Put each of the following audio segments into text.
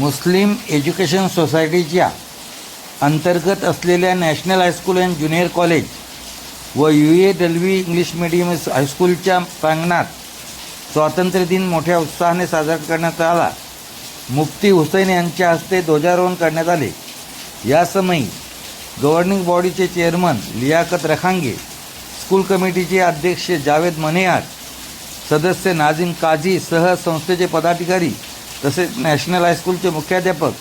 मुस्लिम education सोसायटीच्या अंतर्गत असलेल्या national high school and junior college व U A Dalvi English medium हायस्कूलच्या प्रांगणात स्वातंत्र्य दिन मोठ्या उत्साहाने साजरा करण्यात आला. मुफ्ती हुसैन यांच्या हस्ते ध्वजारोहण करण्यात आले. यासमयी गव्हर्निंग बॉडीचे चेअरमन लियाकत रखांगे स्कूल कमिटीचे अध्यक्ष जावेद मनेहार सदस्य नाझीम काझी सह संस्थेचे पदाधिकारी तसेच नॅशनल हायस्कूलचे मुख्याध्यापक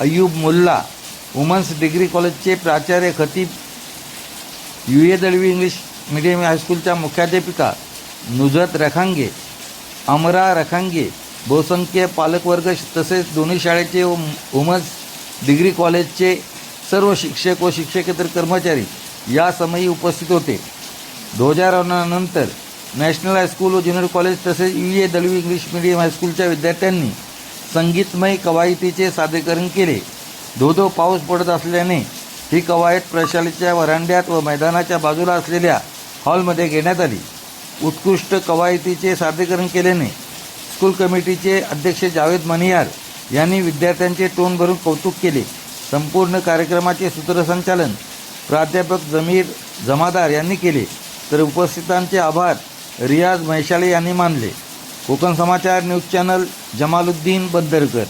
अय्यूब मुल्ला वुमन्स डिग्री कॉलेजचे प्राचार्य Khatib U A Dalvi English medium हायस्कूलच्या मुख्याध्यापिका नुजत रखांगे अमरा रखांगे बहुसंख्य पालकवर्ग तसेच दोन्ही शाळेचे व वुमन्स डिग्री कॉलेजचे सर्व शिक्षक व शिक्षकेतर कर्मचारी या समयी उपस्थित होते. ध्वजारोहणानंतर नॅशनल हायस्कूल व ज्युनियर कॉलेज तसेच U A Dalvi English medium हायस्कूलच्या विद्यार्थ्यांनी संगीतमय कवायतीचे सादरीकरण केले. धो धो पाऊस पडत असल्याने ही कवायत प्रशालेच्या वरांड्यात व मैदानाच्या बाजूला असलेल्या हॉलमध्ये घेण्यात आली. उत्कृष्ट कवायतीचे सादरीकरण केल्याने स्कूल कमिटीचे अध्यक्ष जावेद मनियार यांनी विद्यार्थ्यांचे तोंड भरून कौतुक केले. संपूर्ण कार्यक्रमाचे सूत्रसंचालन प्राध्यापक जमीर जमादार यांनी केले. तर उपस्थितांचे आभार रियाज मैशाले यांनी मानले. Kokan Samachar news channel Jamaluddin Bandarkar.